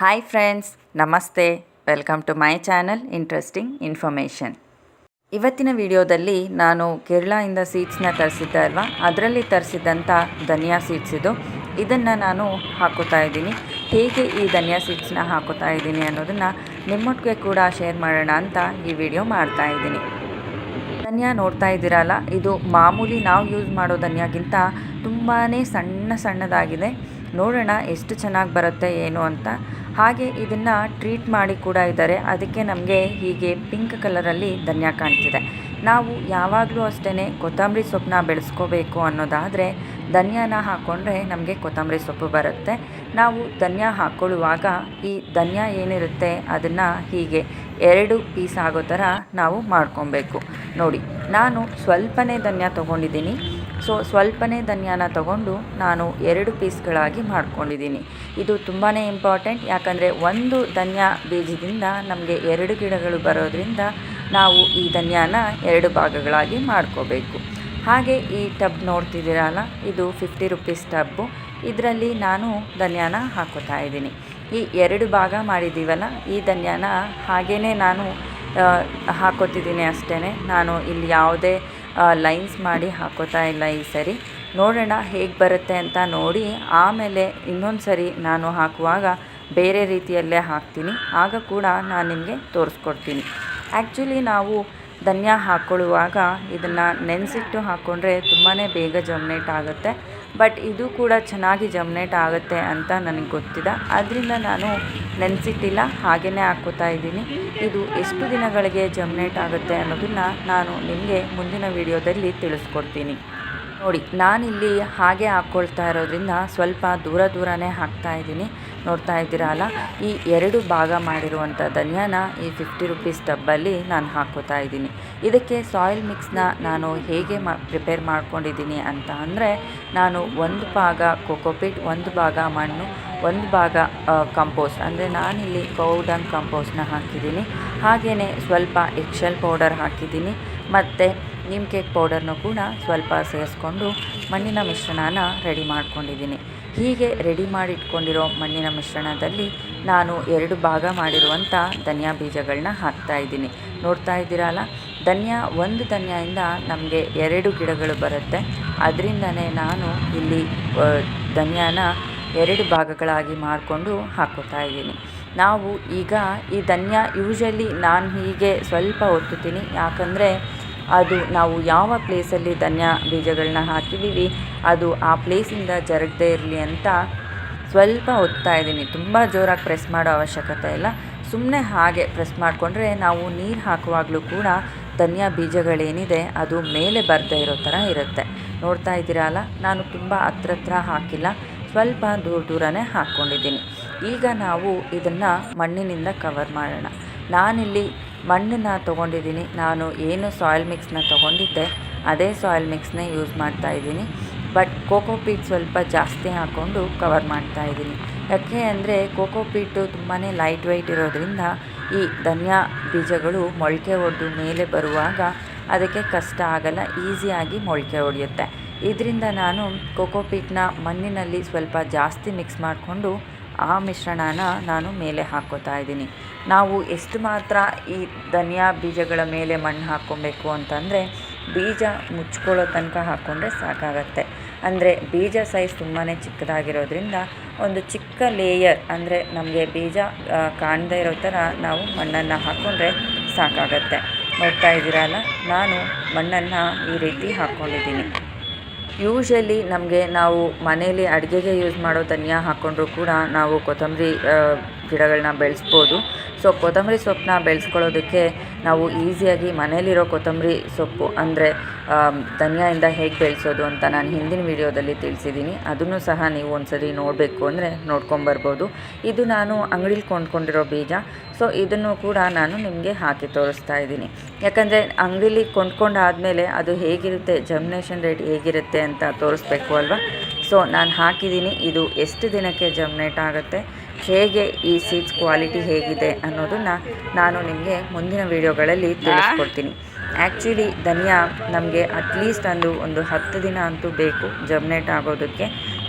Hi friends ನಮಸ್ತೆ. Welcome to my channel interesting information ಇವತ್ತಿನ ವಿಡಿಯೋದಲ್ಲಿ ನಾನು ಕೇರಳದಿಂದ ಸೀಡ್ಸ್ನ ತರಿಸಿದ್ದೆ ಅಲ್ವಾ? ಅದರಲ್ಲಿ ತರಿಸಿದಂಥ ಧನಿಯಾ ಸೀಡ್ಸ್ ಇದು. ಇದನ್ನು ನಾನು ಹಾಕೋತಾ ಇದ್ದೀನಿ. ಹೇಗೆ ಈ ಧನಿಯಾ ಸೀಡ್ಸ್ನ ಹಾಕೋತಾ ಇದ್ದೀನಿ ಅನ್ನೋದನ್ನು ನಿಮ್ಮೊಟ್ಟಿಗೆ ಕೂಡ ಶೇರ್ ಮಾಡೋಣ ಅಂತ ಈ ವಿಡಿಯೋ ಮಾಡ್ತಾ ಇದ್ದೀನಿ. ಧನಿಯಾ ನೋಡ್ತಾ ಇದ್ದೀರಲ್ಲ, ಇದು ಮಾಮೂಲಿ ನಾವು ಯೂಸ್ ಮಾಡೋ ಧನಿಯಾಗಿಂತ ತುಂಬಾ ಸಣ್ಣ ಸಣ್ಣದಾಗಿದೆ. ನೋಡೋಣ ಎಷ್ಟು ಚೆನ್ನಾಗಿ ಬರುತ್ತೆ, ಏನು ಅಂತ. ಹಾಗೆ ಇದನ್ನು ಟ್ರೀಟ್ ಮಾಡಿ ಕೂಡ ಇದ್ದಾರೆ. ಅದಕ್ಕೆ ನಮಗೆ ಹೀಗೆ ಪಿಂಕ್ ಕಲರಲ್ಲಿ ಧನ್ಯ ಕಾಣ್ತಿದೆ. ನಾವು ಯಾವಾಗಲೂ ಅಷ್ಟೇ ಕೊತ್ತಂಬರಿ ಸೊಪ್ಪನ್ನ ಬೆಳೆಸ್ಕೋಬೇಕು ಅನ್ನೋದಾದರೆ ಧನ್ಯನ ಹಾಕ್ಕೊಂಡ್ರೆ ನಮಗೆ ಕೊತ್ತಂಬರಿ ಸೊಪ್ಪು ಬರುತ್ತೆ. ನಾವು ಧನ್ಯ ಹಾಕ್ಕೊಳ್ಳುವಾಗ ಈ ಧನ್ಯ ಏನಿರುತ್ತೆ ಅದನ್ನು ಹೀಗೆ ಎರಡು ಪೀಸ್ ಆಗೋ ಥರ ನಾವು ಮಾಡ್ಕೊಬೇಕು. ನೋಡಿ, ನಾನು ಸ್ವಲ್ಪನೇ ಧನ್ಯ ತೊಗೊಂಡಿದ್ದೀನಿ. ಸೊ ಸ್ವಲ್ಪನೇ ಧನ್ಯಾನ ತಗೊಂಡು ನಾನು ಎರಡು ಪೀಸ್ಗಳಾಗಿ ಮಾಡ್ಕೊಂಡಿದ್ದೀನಿ. ಇದು ತುಂಬಾ ಇಂಪಾರ್ಟೆಂಟ್, ಯಾಕಂದರೆ ಒಂದು ಧನ್ಯ ಬೀಜದಿಂದ ನಮಗೆ ಎರಡು ಗಿಡಗಳು ಬರೋದ್ರಿಂದ ನಾವು ಈ ಧನ್ಯಾನ ಎರಡು ಭಾಗಗಳಾಗಿ ಮಾಡ್ಕೋಬೇಕು. ಹಾಗೆ ಈ ಟಬ್ ನೋಡ್ತಿದ್ದೀರಲ್ಲ, ಇದು ಫಿಫ್ಟಿ ರುಪೀಸ್ ಟಬ್ಬು. ಇದರಲ್ಲಿ ನಾನು ಧನಿಯಾನ ಹಾಕೋತಾ ಇದ್ದೀನಿ. ಈ ಎರಡು ಭಾಗ ಮಾಡಿದ್ದೀವಲ್ಲ, ಈ ಧನ್ಯಾನ ಹಾಗೇ ನಾನು ಹಾಕೋತಿದ್ದೀನಿ ಅಷ್ಟೇ ನಾನು ಇಲ್ಲಿ ಯಾವುದೇ ಲೈನ್ಸ್ ಮಾಡಿ ಹಾಕೋತಾ ಇಲ್ಲ ಈ ಸರಿ. ನೋಡೋಣ ಹೇಗೆ ಬರುತ್ತೆ ಅಂತ ನೋಡಿ, ಆಮೇಲೆ ಇನ್ನೊಂದು ಸರಿ ನಾನು ಹಾಕುವಾಗ ಬೇರೆ ರೀತಿಯಲ್ಲೇ ಹಾಕ್ತೀನಿ. ಆಗ ಕೂಡ ನಾನು ನಿಮಗೆ ತೋರಿಸ್ಕೊಡ್ತೀನಿ. ಆ್ಯಕ್ಚುಲಿ ನಾವು ಧನ್ಯ ಹಾಕ್ಕೊಳ್ಳುವಾಗ ಇದನ್ನು ನೆನೆಸಿಟ್ಟು ಹಾಕ್ಕೊಂಡ್ರೆ ತುಂಬಾ ಬೇಗ ಜಮ್ನೇಟ್ ಆಗುತ್ತೆ. ಬಟ್ ಇದು ಕೂಡ ಚೆನ್ನಾಗಿ ಜಮ್ನೇಟ್ ಆಗುತ್ತೆ ಅಂತ ನನಗೆ ಗೊತ್ತಿದೆ. ಅದರಿಂದ ನಾನು ನೆನೆಸಿಟ್ಟಿಲ್ಲ ಹಾಗೇ ಹಾಕ್ಕೋತಾ ಇದ್ದೀನಿ. ಇದು ಎಷ್ಟು ದಿನಗಳಿಗೆ ಜಮ್ನೇಟ್ ಆಗುತ್ತೆ ಅನ್ನೋದನ್ನು ನಾನು ನಿಮಗೆ ಮುಂದಿನ ವಿಡಿಯೋದಲ್ಲಿ ತಿಳಿಸ್ಕೊಡ್ತೀನಿ. ನೋಡಿ, ನಾನಿಲ್ಲಿ ಹಾಗೆ ಹಾಕ್ಕೊಳ್ತಾ ಇರೋದ್ರಿಂದ ಸ್ವಲ್ಪ ದೂರ ದೂರನೇ ಹಾಕ್ತಾ ಇದ್ದೀನಿ. ನೋಡ್ತಾ ಇದ್ದೀರಲ್ಲ ಈ ಎರಡು ಭಾಗ ಮಾಡಿರುವಂಥ ಧನ್ಯಾನ ಈ ಫಿಫ್ಟಿ ರುಪೀಸ್ ಟಬ್ಬಲ್ಲಿ ನಾನು ಹಾಕೋತಾ ಇದ್ದೀನಿ. ಇದಕ್ಕೆ ಸಾಯಿಲ್ ಮಿಕ್ಸ್ನ ನಾನು ಹೇಗೆ ಮಾ ಪ್ರಿಪೇರ್ ಮಾಡ್ಕೊಂಡಿದ್ದೀನಿ ಅಂತ ಅಂದರೆ, ನಾನು ಒಂದು ಭಾಗ ಕೊಕೋಪಿಟ್ ಒಂದು ಭಾಗ ಮಣ್ಣು, ಒಂದು ಭಾಗ ಕಂಪೋಸ್ಟ್ ಅಂದರೆ ನಾನಿಲ್ಲಿ ಕೌಡಂಗ್ ಕಂಪೋಸ್ಟ್ನ ಹಾಕಿದ್ದೀನಿ. ಹಾಗೆಯೇ ಸ್ವಲ್ಪ ಎಕ್ಷಲ್ ಪೌಡರ್ ಹಾಕಿದ್ದೀನಿ. ಮತ್ತು ನಿಮ್ ಕೇಕ್ ಪೌಡರ್ನು ಕೂಡ ಸ್ವಲ್ಪ ಸೇರಿಸ್ಕೊಂಡು ಮಣ್ಣಿನ ಮಿಶ್ರಣನ ರೆಡಿ ಮಾಡ್ಕೊಂಡಿದ್ದೀನಿ. ಹೀಗೆ ರೆಡಿ ಮಾಡಿ ಇಟ್ಕೊಂಡಿರೋ ಮಣ್ಣಿನ ಮಿಶ್ರಣದಲ್ಲಿ ನಾನು ಎರಡು ಭಾಗ ಮಾಡಿರುವಂಥ ಧನಿಯಾ ಬೀಜಗಳನ್ನ ಹಾಕ್ತಾ ಇದ್ದೀನಿ. ನೋಡ್ತಾ ಇದ್ದೀರಲ್ಲ, ಧನಿಯಾ ಒಂದು ಧನಿಯಿಂದ ನಮಗೆ ಎರಡು ಗಿಡಗಳು ಬರುತ್ತೆ. ಅದರಿಂದನೇ ನಾನು ಇಲ್ಲಿ ಧನಿಯಾನ ಎರಡು ಭಾಗಗಳಾಗಿ ಮಾಡಿಕೊಂಡು ಹಾಕೋತಾ ಇದ್ದೀನಿ. ನಾವು ಈಗ ಈ ಧನ್ಯ ಯೂಶಲಿ ನಾನು ಹೀಗೆ ಸ್ವಲ್ಪ ಒತ್ತುತ್ತೀನಿ. ಯಾಕಂದರೆ ಅದು ನಾವು ಯಾವ ಪ್ಲೇಸಲ್ಲಿ ಧನ್ಯ ಬೀಜಗಳನ್ನ ಹಾಕಿದ್ದೀವಿ, ಅದು ಆ ಪ್ಲೇಸಿಂದ ಜರಗದೇ ಇರಲಿ ಅಂತ ಸ್ವಲ್ಪ ಒತ್ತಾ ಇದ್ದೀನಿ. ತುಂಬ ಜೋರಾಗಿ ಪ್ರೆಸ್ ಮಾಡೋ ಅವಶ್ಯಕತೆ ಇಲ್ಲ. ಸುಮ್ಮನೆ ಹಾಗೆ ಪ್ರೆಸ್ ಮಾಡಿಕೊಂಡ್ರೆ ನಾವು ನೀರು ಹಾಕುವಾಗಲೂ ಕೂಡ ಧನ್ಯ ಬೀಜಗಳೇನಿದೆ, ಅದು ಮೇಲೆ ಬರದೇ ಇರೋ ಥರ ಇರುತ್ತೆ. ನೋಡ್ತಾ ಇದ್ದೀರಲ್ಲ ನಾನು ತುಂಬ ಹತ್ರ ಹತ್ರ ಹಾಕಿಲ್ಲ. ಸ್ವಲ್ಪ ದೂರ ದೂರನೇ ಹಾಕ್ಕೊಂಡಿದ್ದೀನಿ. ಈಗ ನಾವು ಇದನ್ನು ಮಣ್ಣಿನಿಂದ ಕವರ್ ಮಾಡೋಣ. ನಾನಿಲ್ಲಿ ಮಣ್ಣನ್ನು ತೊಗೊಂಡಿದ್ದೀನಿ. ನಾನು ಏನು ಸಾಯಿಲ್ ಮಿಕ್ಸ್ನ ತೊಗೊಂಡಿದ್ದೆ, ಅದೇ ಸಾಯಿಲ್ ಮಿಕ್ಸ್ನೇ ಯೂಸ್ ಮಾಡ್ತಾ ಇದ್ದೀನಿ. ಬಟ್ ಕೋಕೋ ಪೀಟ್ ಸ್ವಲ್ಪ ಜಾಸ್ತಿ ಹಾಕ್ಕೊಂಡು ಕವರ್ ಮಾಡ್ತಾ ಇದ್ದೀನಿ. ಯಾಕೆ ಅಂದರೆ ಕೋಕೋ ಪೀಟು ತುಂಬಾ ಲೈಟ್ ವೆಯ್ಟ್ ಇರೋದ್ರಿಂದ ಈ ಧನ್ಯಾ ಬೀಜಗಳು ಮೊಳಕೆ ಒಡ್ದು ಮೇಲೆ ಬರುವಾಗ ಅದಕ್ಕೆ ಕಷ್ಟ ಆಗಲ್ಲ ಈಸಿಯಾಗಿ ಮೊಳಕೆ ಹೊಡೆಯುತ್ತೆ ಇದರಿಂದ ನಾನು ಕೋಕೋ ಪೀಟ್ನ ಮಣ್ಣಿನಲ್ಲಿ ಸ್ವಲ್ಪ ಜಾಸ್ತಿ ಮಿಕ್ಸ್ ಮಾಡಿಕೊಂಡು ಆ ಮಿಶ್ರಣನ ನಾನು ಮೇಲೆ ಹಾಕೋತಾ ಇದ್ದೀನಿ. ನಾವು ಎಷ್ಟು ಮಾತ್ರ ಈ ಧನಿಯಾ ಬೀಜಗಳ ಮೇಲೆ ಮಣ್ಣು ಹಾಕ್ಕೊಬೇಕು ಅಂತಂದರೆ ಬೀಜ ಮುಚ್ಕೊಳ್ಳೋ ತನಕ ಹಾಕ್ಕೊಂಡ್ರೆ ಸಾಕಾಗತ್ತೆ. ಅಂದರೆ ಬೀಜ ಸೈಜ್ ತುಂಬಾ ಚಿಕ್ಕದಾಗಿರೋದ್ರಿಂದ ಒಂದು ಚಿಕ್ಕ ಲೇಯರ್ ಅಂದರೆ ನಮಗೆ ಬೀಜ ಕಾಣದೇ ಇರೋ ಥರ ನಾವು ಮಣ್ಣನ್ನು ಹಾಕ್ಕೊಂಡ್ರೆ ಸಾಕಾಗತ್ತೆ. ನೋಡ್ತಾ ಇದ್ದೀರಲ್ಲ? ನಾನು ಮಣ್ಣನ್ನು ಈ ರೀತಿ ಹಾಕ್ಕೊಂಡಿದ್ದೀನಿ ಯೂಶಲಿ ನಮಗೆ ನಾವು ಮನೆಯಲ್ಲಿ ಅಡುಗೆಗೆ ಯೂಸ್ ಮಾಡೋ ಧನಿಯಾ ಹಾಕ್ಕೊಂಡ್ರೂ ಕೂಡ ನಾವು ಕೊತ್ತಂಬರಿ ಗಿಡಗಳನ್ನ ಬೆಳೆಸ್ಬೋದು. ಸೊ ಕೊತ್ತಂಬರಿ ಸೊಪ್ಪನ್ನ ಬೆಳೆಸ್ಕೊಳ್ಳೋದಕ್ಕೆ ನಾವು ಈಸಿಯಾಗಿ ಮನೆಯಲ್ಲಿರೋ ಕೊತ್ತಂಬರಿ ಸೊಪ್ಪು ಅಂದರೆ ಧನಿಯಾಯಿಂದ ಹೇಗೆ ಬೆಳೆಸೋದು ಅಂತ ನಾನು ಹಿಂದಿನ ವಿಡಿಯೋದಲ್ಲಿ ತಿಳಿಸಿದ್ದೀನಿ ಅದನ್ನು ಸಹ ನೀವು ಒಂದ್ಸರಿ ನೋಡಬೇಕು ಅಂದರೆ ನೋಡ್ಕೊಂಬರ್ಬೋದು ಇದು ನಾನು ಅಂಗಡೀಲಿ ಕೊಂಡ್ಕೊಂಡಿರೋ ಬೀಜ. ಸೊ ಇದನ್ನು ಕೂಡ ನಾನು ನಿಮಗೆ ಹಾಕಿ ತೋರಿಸ್ತಾ ಇದ್ದೀನಿ. ಯಾಕಂದರೆ ಅಂಗಡೀಲಿ ಕೊಂಡ್ಕೊಂಡಾದಮೇಲೆ ಅದು ಹೇಗಿರುತ್ತೆ ಜಮ್ನೇಷನ್ ರೇಟ್ ಹೇಗಿರುತ್ತೆ ಅಂತ ತೋರಿಸ್ಬೇಕು ಅಲ್ವಾ? ಸೊ ನಾನು ಹಾಕಿದ್ದೀನಿ ಇದು ಎಷ್ಟು ದಿನಕ್ಕೆ ಜಮ್ನೇಟ್ ಆಗುತ್ತೆ? ಹೇಗೆ ಈ ಸೀಡ್ಸ್ ಕ್ವಾಲಿಟಿ ಹೇಗಿದೆ ಅನ್ನೋದನ್ನು ನಾನು ನಿಮಗೆ ಮುಂದಿನ ವೀಡಿಯೋಗಳಲ್ಲಿ ತಿಳಿಸ್ಕೊಡ್ತೀನಿ. ಆ್ಯಕ್ಚುಲಿ ಧನಿಯಾ ನಮಗೆ ಅಟ್ಲೀಸ್ಟ್ ಅಂದು ಒಂದು ಹತ್ತು ದಿನ ಅಂತೂ ಬೇಕು ಜಮ್ನೇಟ್ ಆಗೋದಕ್ಕೆ.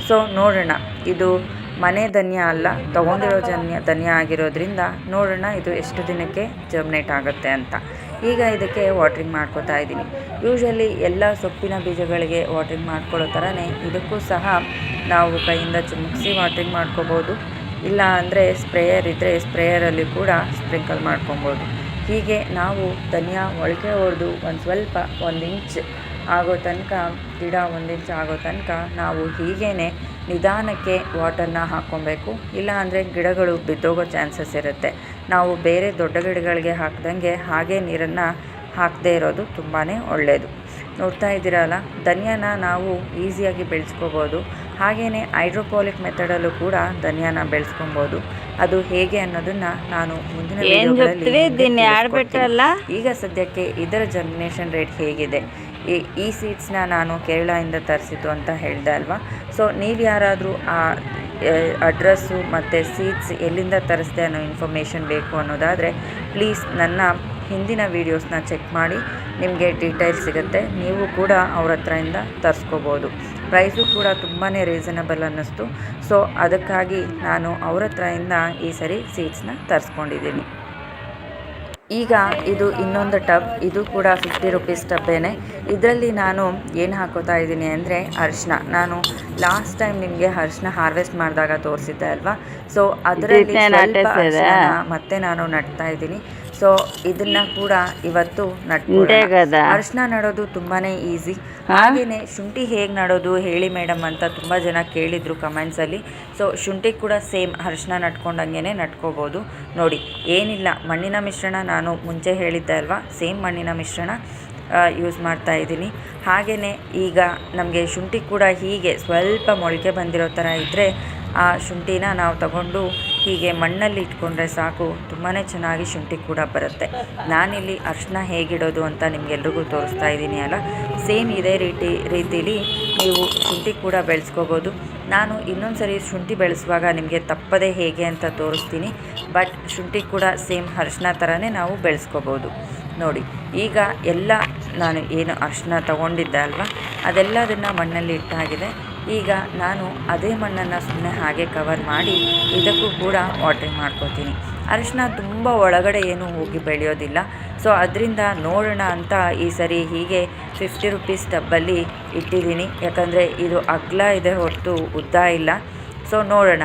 ಸೊ ನೋಡೋಣ. ಇದು ಮನೆ ಧನ್ಯ ಅಲ್ಲ ತೊಗೊಂಡಿರೋ ಜನ್ಯ ಧನ್ಯ ಆಗಿರೋದ್ರಿಂದ ನೋಡೋಣ ಇದು ಎಷ್ಟು ದಿನಕ್ಕೆ ಜರ್ಮಿನೇಟ್ ಆಗುತ್ತೆ ಅಂತ. ಈಗ ಇದಕ್ಕೆ ವಾಟ್ರಿಂಗ್ ಮಾಡ್ಕೋತಾ ಇದ್ದೀನಿ. ಯೂಶ್ವಲಿ ಎಲ್ಲ ಸೊಪ್ಪಿನ ಬೀಜಗಳಿಗೆ ವಾಟ್ರಿಂಗ್ ಮಾಡ್ಕೊಳ್ಳೋ ಥರನೇ ಇದಕ್ಕೂ ಸಹ ನಾವು ಕೈಯಿಂದ ಚುಮುಕ್ಸಿ ವಾಟ್ರಿಂಗ್ ಮಾಡ್ಕೋಬೋದು. ಇಲ್ಲ ಅಂದರೆ ಸ್ಪ್ರೇಯರ್ ಇದ್ದರೆ ಸ್ಪ್ರೇಯರಲ್ಲಿ ಕೂಡ ಸ್ಪ್ರಿಂಕಲ್ ಮಾಡ್ಕೊಬೋದು. ಹೀಗೆ ನಾವು ಧನಿಯಾ ಮೊಳಕೆ ಹೊಡೆದು ಒಂದು ಸ್ವಲ್ಪ ಒಂದು ಇಂಚ್ ಆಗೋ ತನಕ, ಗಿಡ ಒಂದು ಇಂಚ್ ಆಗೋ ತನಕ ನಾವು ಹೀಗೇ ನಿಧಾನಕ್ಕೆ ವಾಟರ್ನ ಹಾಕ್ಕೊಬೇಕು. ಇಲ್ಲ ಅಂದರೆ ಗಿಡಗಳು ಬಿದ್ದೋಗೋ ಚಾನ್ಸಸ್ ಇರುತ್ತೆ. ನಾವು ಬೇರೆ ದೊಡ್ಡ ಗಿಡಗಳಿಗೆ ಹಾಕ್ದಂಗೆ ಹಾಗೆ ನೀರನ್ನು ಹಾಕದೇ ಇರೋದು ತುಂಬಾ ಒಳ್ಳೆಯದು ನೋಡ್ತಾ ಇದ್ದೀರಲ್ಲ, ಧನಿಯಾನ ನಾವು ಈಸಿಯಾಗಿ ಬೆಳೆಸ್ಕೋಬೋದು. ಹಾಗೆಯೇ ಹೈಡ್ರೋಪೋಲಿಕ್ ಮೆಥಡಲ್ಲೂ ಕೂಡ ಧನಿಯಾನ ಬೆಳೆಸ್ಕೊಬೋದು. ಅದು ಹೇಗೆ ಅನ್ನೋದನ್ನ ನಾನು ಮುಂದಿನ ಈಗ ಸದ್ಯಕ್ಕೆ ಇದರ ಜರ್ಮಿನೇಷನ್ ರೇಟ್ ಹೇಗಿದೆ? ಈ ಈ ಸೀಡ್ಸ್ನ ನಾನು ಕೇರಳದಿಂದ ತರಿಸಿದ್ದು ಅಂತ ಹೇಳಿದೆ ಅಲ್ವಾ? ಸೊ ನೀವು ಯಾರಾದರೂ ಆ ಅಡ್ರೆಸ್ಸು ಮತ್ತು ಸೀಡ್ಸ್ ಎಲ್ಲಿಂದ ತರಿಸಿದೆ ಅನ್ನೋ ಇನ್ಫಾರ್ಮೇಷನ್ ಬೇಕು ಅನ್ನೋದಾದರೆ ಪ್ಲೀಸ್ ನನ್ನ ಹಿಂದಿನ ವೀಡಿಯೋಸ್ನ ಚೆಕ್ ಮಾಡಿ. ನಿಮಗೆ ಡೀಟೇಲ್ಸ್ ಸಿಗುತ್ತೆ. ನೀವು ಕೂಡ ಅವ್ರ ಹತ್ರದಿಂದ ತರಿಸ್ಕೋಬೋದು. ಪ್ರೈಸು ಕೂಡ ತುಂಬಾ ರೀಸನಬಲ್ ಅನ್ನಿಸ್ತು. ಸೊ ಅದಕ್ಕಾಗಿ ನಾನು ಅವ್ರ ಹತ್ರದಿಂದ ಈ ಸರಿ ಸೀಡ್ಸ್ನ ತರಿಸ್ಕೊಂಡಿದ್ದೀನಿ. ಈಗ ಇದು ಇನ್ನೊಂದು ಟಬ್. ಇದು ಕೂಡ ಫಿಫ್ಟಿ ರುಪೀಸ್ ಟಬ್ಬೇನೆ. ಇದರಲ್ಲಿ ನಾನು ಏನು ಹಾಕೋತಾ ಇದ್ದೀನಿ ಅಂದರೆ ಅರಿಶಿನ. ನಾನು ಲಾಸ್ಟ್ ಟೈಮ್ ನಿಮಗೆ ಅರಿಶಿನ ಹಾರ್ವೆಸ್ಟ್ ಮಾಡಿದಾಗ ತೋರಿಸಿದ್ದೆ ಅಲ್ವಾ? ಸೊ ಅದರಲ್ಲಿ ಸ್ವಲ್ಪ ಮತ್ತೆ ನಾನು ನಡ್ತಾ ಇದ್ದೀನಿ. ಸೊ ಇದನ್ನ ಕೂಡ ಇವತ್ತು ಅರಿಶಿನ ನಡೋದು ತುಂಬಾನೇ ಈಸಿ. ಹಾಗೇನೆ ಶುಂಠಿ ಹೇಗೆ ನಡೋದು ಹೇಳಿ ಮೇಡಮ್ ಅಂತ ತುಂಬಾ ಜನ ಕೇಳಿದ್ರು ಕಮೆಂಟ್ಸಲ್ಲಿ ಸೊ ಶುಂಠಿ ಕೂಡ ಸೇಮ್ ಅರಿಶಿನ ನಟ್ಕೊಂಡಂಗೆ ನಟ್ಕೋಬಹುದು ನೋಡಿ ಏನಿಲ್ಲ ಮಣ್ಣಿನ ಮಿಶ್ರಣ ನಾನು ಮುಂಚೆ ಹೇಳಿದ್ದೆ ಅಲ್ವಾ? ಸೇಮ್ ಮಣ್ಣಿನ ಮಿಶ್ರಣ ಯೂಸ್ ಮಾಡ್ತಾ ಇದ್ದೀನಿ. ಹಾಗೆಯೇ ಈಗ ನಮಗೆ ಶುಂಠಿ ಕೂಡ ಹೀಗೆ ಸ್ವಲ್ಪ ಮೊಳಕೆ ಬಂದಿರೋ ಥರ ಇದ್ದರೆ ಆ ಶುಂಠಿನ ನಾವು ತಗೊಂಡು ಹೀಗೆ ಮಣ್ಣಲ್ಲಿ ಇಟ್ಕೊಂಡ್ರೆ ಸಾಕು. ತುಂಬಾ ಚೆನ್ನಾಗಿ ಶುಂಠಿ ಕೂಡ ಬರುತ್ತೆ. ನಾನಿಲ್ಲಿ ಅರಿಶಿನ ಹೇಗಿಡೋದು ಅಂತ ನಿಮಗೆಲ್ರಿಗೂ ತೋರಿಸ್ತಾ ಇದ್ದೀನಿ ಅಲ್ಲ? ಸೇಮ್ ಇದೇ ರೀತಿ, ರೀತಿಲಿ ನೀವು ಶುಂಠಿ ಕೂಡ ಬೆಳೆಸ್ಕೋಬೋದು. ನಾನು ಇನ್ನೊಂದು ಸರಿ ಶುಂಠಿ ಬೆಳೆಸುವಾಗ ನಿಮಗೆ ತಪ್ಪದೇ ಹೇಗೆ ಅಂತ ತೋರಿಸ್ತೀನಿ. ಬಟ್ ಶುಂಠಿ ಕೂಡ ಸೇಮ್ ಅರಿಶಿನ ಥರನೇ ನಾವು ಬೆಳೆಸ್ಕೋಬೋದು. ನೋಡಿ, ಈಗ ಎಲ್ಲ ನಾನು ಏನು ಅರಿಶಿನ ತಗೊಂಡಿದ್ದೆ ಅಲ್ವಾ? ಅದೆಲ್ಲದನ್ನು ಮಣ್ಣಲ್ಲಿ ಇಟ್ಟಾಗಿದೆ. ಈಗ ನಾನು ಅದೇ ಮಣ್ಣನ್ನು ಸುಮ್ಮನೆ ಹಾಗೆ ಕವರ್ ಮಾಡಿ ಇದಕ್ಕೂ ಕೂಡ ವಾಟ್ರಿಂಗ್ ಮಾಡ್ಕೋತೀನಿ. ಅರಿಶಿನ ತುಂಬ ಒಳಗಡೆ ಏನೂ ಹೋಗಿ ಬೆಳೆಯೋದಿಲ್ಲ. ಸೊ ಅದರಿಂದ ನೋಡೋಣ ಅಂತ ಈ ಸರಿ ಹೀಗೆ ಫಿಫ್ಟಿ ರುಪೀಸ್ ಟಬ್ಬಲ್ಲಿ ಇಟ್ಟಿದ್ದೀನಿ. ಯಾಕಂದರೆ ಇದು ಅಗ್ಲ ಇದೆ ಹೊರತು ಉದ್ದ ಇಲ್ಲ. ಸೊ ನೋಡೋಣ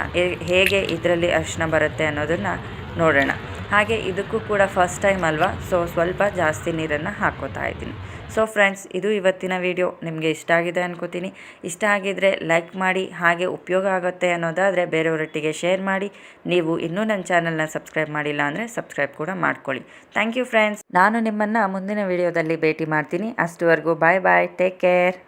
ಹೇಗೆ ಇದರಲ್ಲಿ ಅರಿಶಿನ ಬರುತ್ತೆ ಅನ್ನೋದನ್ನು ನೋಡೋಣ. ಹಾಗೆ ಇದಕ್ಕೂ ಕೂಡ ಫಸ್ಟ್ ಟೈಮ್ ಅಲ್ವಾ? ಸೊ ಸ್ವಲ್ಪ ಜಾಸ್ತಿ ನೀರನ್ನು ಹಾಕ್ಕೋತಾ ಇದ್ದೀನಿ. ಸೊ ಫ್ರೆಂಡ್ಸ್ ಇದು ಇವತ್ತಿನ ವಿಡಿಯೋ ನಿಮಗೆ ಇಷ್ಟ ಆಗಿದೆ ಅನ್ಕೋತೀನಿ. ಇಷ್ಟ ಆಗಿದ್ದರೆ ಲೈಕ್ ಮಾಡಿ, ಹಾಗೆ ಉಪಯೋಗ ಆಗುತ್ತೆ ಅನ್ನೋದಾದರೆ ಬೇರೆಯವರೊಟ್ಟಿಗೆ ಶೇರ್ ಮಾಡಿ. ನೀವು ಇನ್ನೂ ನನ್ನ ಚಾನಲ್ನ ಸಬ್ಸ್ಕ್ರೈಬ್ ಮಾಡಿಲ್ಲ ಅಂದರೆ ಸಬ್ಸ್ಕ್ರೈಬ್ ಕೂಡ ಮಾಡ್ಕೊಳ್ಳಿ. ಥ್ಯಾಂಕ್ ಯು ಫ್ರೆಂಡ್ಸ್ ನಾನು ನಿಮ್ಮನ್ನು ಮುಂದಿನ ವಿಡಿಯೋದಲ್ಲಿ ಭೇಟಿ ಮಾಡ್ತೀನಿ. ಅಷ್ಟುವರೆಗೂ ಬಾಯ್ ಬಾಯ್ ಟೇಕ್ ಕೇರ್